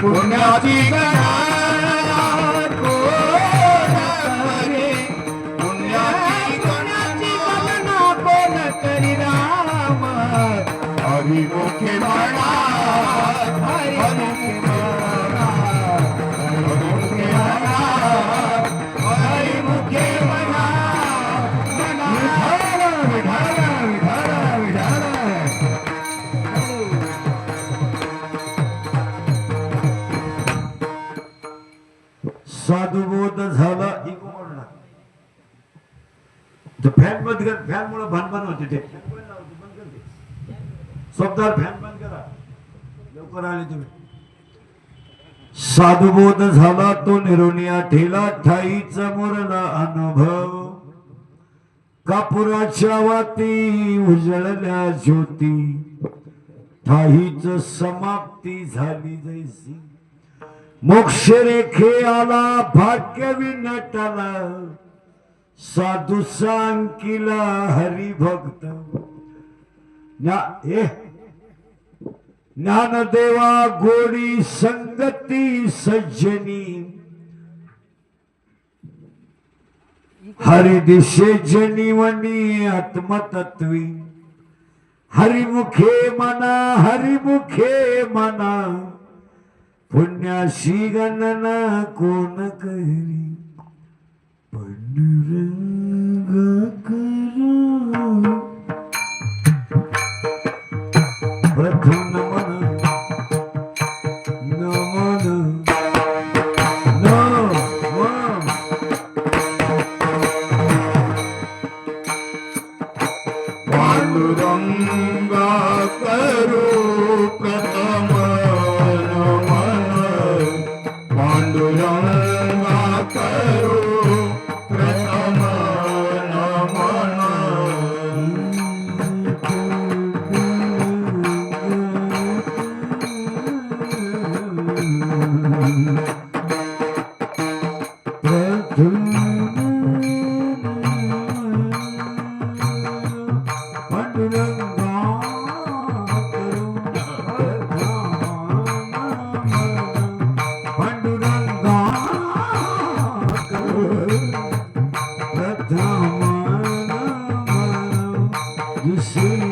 पुण्याची गणा कोण करे? म्हणा साधुबोध झाला ही म्हणला फॅन बंद कर फॅन मुळे भानभान होते ते. स्वतः फॅन बंद करा. लवकर आले तुम्ही. साधुबोध झाला तो निरोनिया ठेला ठाईच मोरला अनुभव. कापुराच्या वाती उजळल्या ज्योती. ठाईच समाप्ती झाली जैसी. मोक्ष रेखे आला भाग्य विनटला साधू सांकिला हरिभक्त. ज्ञा- ज्ञानदेवा गोडी संगती सज्जनी. हरिदिशे जनिवनी आत्मतत्वी. हरिमुखे मना हरिमुखे मना. पुण्याशी गणना कोण करी पांडुरंग करू प्रथम नमन नमन नमन पांडुरंग करू Thank mm -hmm. you. do seu